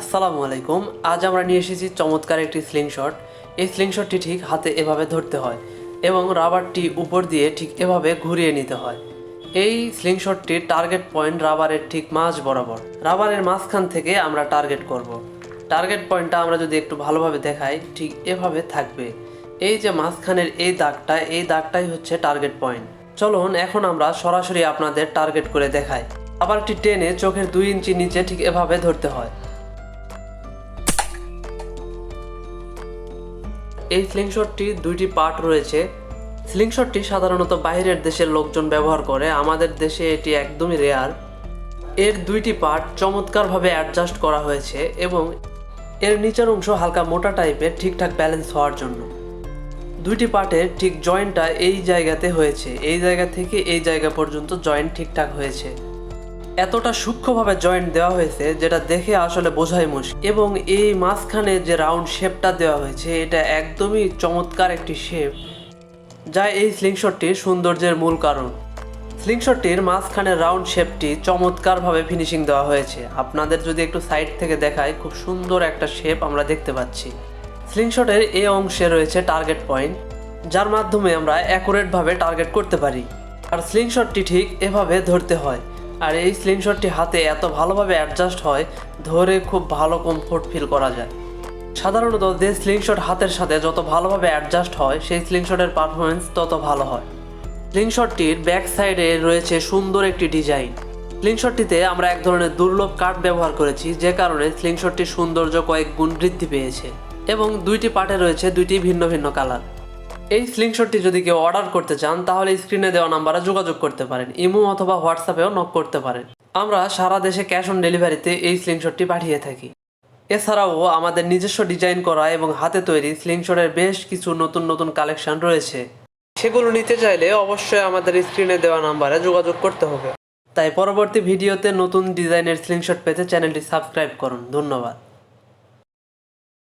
আসসালামু আলাইকুম। আজ আমরা নিয়ে এসেছি চমৎকার একটি স্লিংশট এই স্লিংশটটি ঠিক হাতে এভাবে ধরতে হয় এবং রাবারটি উপর দিয়ে ঠিক এভাবে ঘুরিয়ে নিতে হয়। এই স্লিংশটটির টার্গেট পয়েন্ট রাবারের ঠিক মাঝ বরাবর। রাবারের মাঝখান থেকে আমরা টার্গেট করব। টার্গেট পয়েন্টটা আমরা যদি একটু ভালোভাবে দেখাই, ঠিক এভাবে থাকবে। এই যে মাঝখানের এই দাগটা, এই দাগটাই হচ্ছে টার্গেট পয়েন্ট চলুন, এখন আমরা সরাসরি আপনাদের টার্গেট করে দেখাই। রাবারটি টেনে চোখের দুই ইঞ্চি নিচে ঠিক এভাবে ধরতে হয়। এই স্লিংশটটি দুইটি পার্ট রয়েছে। স্লিংশটটি সাধারণত বাইরের দেশের লোকজন ব্যবহার করে, আমাদের দেশে এটি একদমই রেয়ার এর দুইটি পার্ট চমৎকারভাবে অ্যাডজাস্ট করা হয়েছে এবং এর নিচের অংশ হালকা মোটা টাইপের ঠিকঠাক ব্যালেন্স হওয়ার জন্য। দুইটি পার্টের ঠিক জয়েন্টটা এই জায়গাতে হয়েছে। এই জায়গা থেকে এই জায়গা পর্যন্ত জয়েন্ট ঠিকঠাক হয়েছে। এতটা সূক্ষ্মভাবে জয়েন্ট দেওয়া হয়েছে যেটা দেখে আসলে বোঝাই মুশকিল। এবং এই মাঝখানে যে রাউন্ড শেপটা দেওয়া হয়েছে, এটা একদমই চমৎকার একটি শেপ যা এই স্লিংশটটির সৌন্দর্যের মূল কারণ। স্লিংশটটির মাঝখানে রাউন্ড শেপটি চমৎকারভাবে ফিনিশিং দেওয়া হয়েছে। আপনাদের যদি একটু সাইড থেকে দেখায় খুব সুন্দর একটা শেপ আমরা দেখতে পাচ্ছি। স্লিংশটের এই অংশে রয়েছে টার্গেট পয়েন্ট যার মাধ্যমে আমরা অ্যাকুরেটভাবে টার্গেট করতে পারি। আর স্লিংশটটি ঠিক এভাবে ধরতে হয়। আর এই স্লিংশটটি হাতে এত ভালোভাবে অ্যাডজাস্ট হয়, ধরে খুব ভালো কমফোর্ট ফিল করা যায়। সাধারণত যে স্লিংশট হাতের সাথে যত ভালোভাবে অ্যাডজাস্ট হয়, সেই স্লিংশটের পারফরমেন্স তত ভালো হয়। স্লিংশটটির ব্যাক সাইডে রয়েছে সুন্দর একটি ডিজাইন স্লিংশটটিতে আমরা এক ধরনের দুর্লভ কাঠ ব্যবহার করেছি, যে কারণে স্লিংশটটির সৌন্দর্য কয়েক গুণ বৃদ্ধি পেয়েছে। এবং দুইটি পার্টে রয়েছে দুইটি ভিন্ন ভিন্ন কালার এই স্লিংশটটি যদি কেউ অর্ডার করতে চান, তাহলে স্ক্রিনে দেওয়া নাম্বারে যোগাযোগ করতে পারেন। ইমো অথবা হোয়াটসঅ্যাপেও নক করতে পারেন। আমরা সারা দেশে ক্যাশ অন ডেলিভারিতে এই স্লিংশটটি পাঠিয়ে থাকি। এছাড়াও আমাদের নিজস্ব ডিজাইন করা এবং হাতে তৈরি স্লিংশটের বেশ কিছু নতুন নতুন কালেকশন রয়েছে। সেগুলো নিতে চাইলে অবশ্যই আমাদের স্ক্রিনে দেওয়া নাম্বারে যোগাযোগ করতে হবে। তাই পরবর্তী ভিডিওতে নতুন ডিজাইনের স্লিংশট পেতে চ্যানেলটি সাবস্ক্রাইব করুন। ধন্যবাদ।